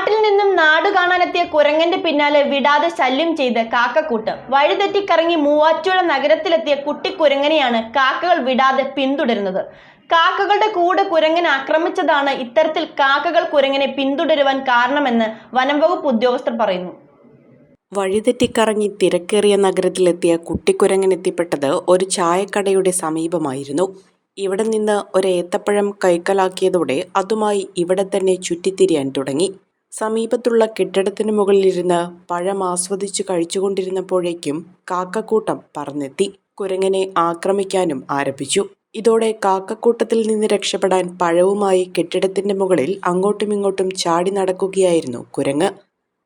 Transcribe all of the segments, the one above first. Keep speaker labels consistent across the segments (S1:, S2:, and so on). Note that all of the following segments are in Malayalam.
S1: നാട്ടിൽ നിന്നും നാട് കാണാനെത്തിയ കുരങ്ങന്റെ പിന്നാലെ വിടാതെ ശല്യം ചെയ്ത് കാക്കക്കൂട്ടം. വഴിതെറ്റിക്കറങ്ങി മൂവാറ്റുപുഴ നഗരത്തിലെത്തിയ കുട്ടിക്കുരങ്ങനെയാണ് കാക്കകൾ വിടാതെ പിന്തുടരുന്നത്. കാക്കകളുടെ കൂടെ കുരങ്ങൻ ആക്രമിച്ചതാണ് ഇത്തരത്തിൽ കാക്കകൾ കുരങ്ങനെ പിന്തുടരുവാൻ കാരണമെന്ന് വനം വകുപ്പ് ഉദ്യോഗസ്ഥർ പറയുന്നു.
S2: വഴിതെറ്റിക്കറങ്ങി തിരക്കേറിയ നഗരത്തിലെത്തിയ കുട്ടിക്കുരങ്ങൻ എത്തിപ്പെട്ടത് ഒരു ചായക്കടയുടെ സമീപമായിരുന്നു. ഇവിടെ നിന്ന് ഒരു ഏത്തപ്പഴം കൈക്കലാക്കിയതോടെ അതുമായി ഇവിടെ തന്നെ ചുറ്റിത്തിരിയാൻ തുടങ്ങി. സമീപത്തുള്ള കെട്ടിടത്തിന് മുകളിലിരുന്ന് പഴം ആസ്വദിച്ചു കഴിച്ചുകൊണ്ടിരുന്നപ്പോഴേക്കും കാക്കക്കൂട്ടം പറന്നെത്തി. കുരങ്ങനെ ആക്രമിക്കാനും ആരംഭിച്ചു. ഇതോടെ കാക്കക്കൂട്ടത്തിൽ നിന്ന് രക്ഷപ്പെടാൻ പഴവുമായി കെട്ടിടത്തിന്റെ മുകളിൽ അങ്ങോട്ടുമിങ്ങോട്ടും ചാടി നടക്കുകയായിരുന്നു കുരങ്ങ്.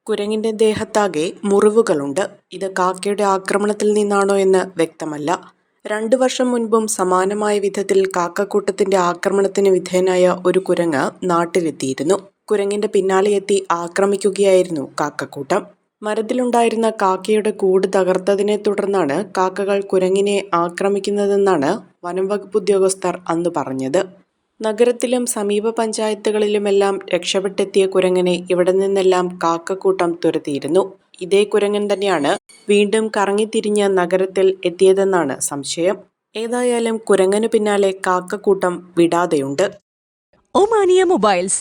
S2: കുരങ്ങിന്റെ ദേഹത്താകെ മുറിവുകളുണ്ട്. ഇത് കാക്കയുടെ ആക്രമണത്തിൽ നിന്നാണോ എന്ന് വ്യക്തമല്ല. രണ്ടു വർഷം മുൻപും സമാനമായ വിധത്തിൽ കാക്കക്കൂട്ടത്തിന്റെ ആക്രമണത്തിന് വിധേയനായ ഒരു കുരങ്ങ് നാട്ടിലെത്തിയിരുന്നു. കുരങ്ങിന്റെ പിന്നാലെ എത്തി ആക്രമിക്കുകയായിരുന്നു കാക്കക്കൂട്ടം. മരത്തിലുണ്ടായിരുന്ന കാക്കയുടെ കൂട് തകർത്തതിനെ തുടർന്നാണ് കാക്കകൾ കുരങ്ങിനെ ആക്രമിക്കുന്നതെന്നാണ് വനം വകുപ്പ് ഉദ്യോഗസ്ഥർ അന്ന് പറഞ്ഞത്. നഗരത്തിലും സമീപ പഞ്ചായത്തുകളിലുമെല്ലാം രക്ഷപ്പെട്ടെത്തിയ കുരങ്ങനെ ഇവിടെ നിന്നെല്ലാം കാക്കക്കൂട്ടം തുരത്തിയിരുന്നു. ഇതേ കുരങ്ങൻ തന്നെയാണ് വീണ്ടും കറങ്ങിത്തിരിഞ്ഞ് നഗരത്തിൽ എത്തിയതെന്നാണ് സംശയം. ഏതായാലും കുരങ്ങനു പിന്നാലെ കാക്കക്കൂട്ടം വിടാതെയുണ്ട്.
S3: Omania mobiles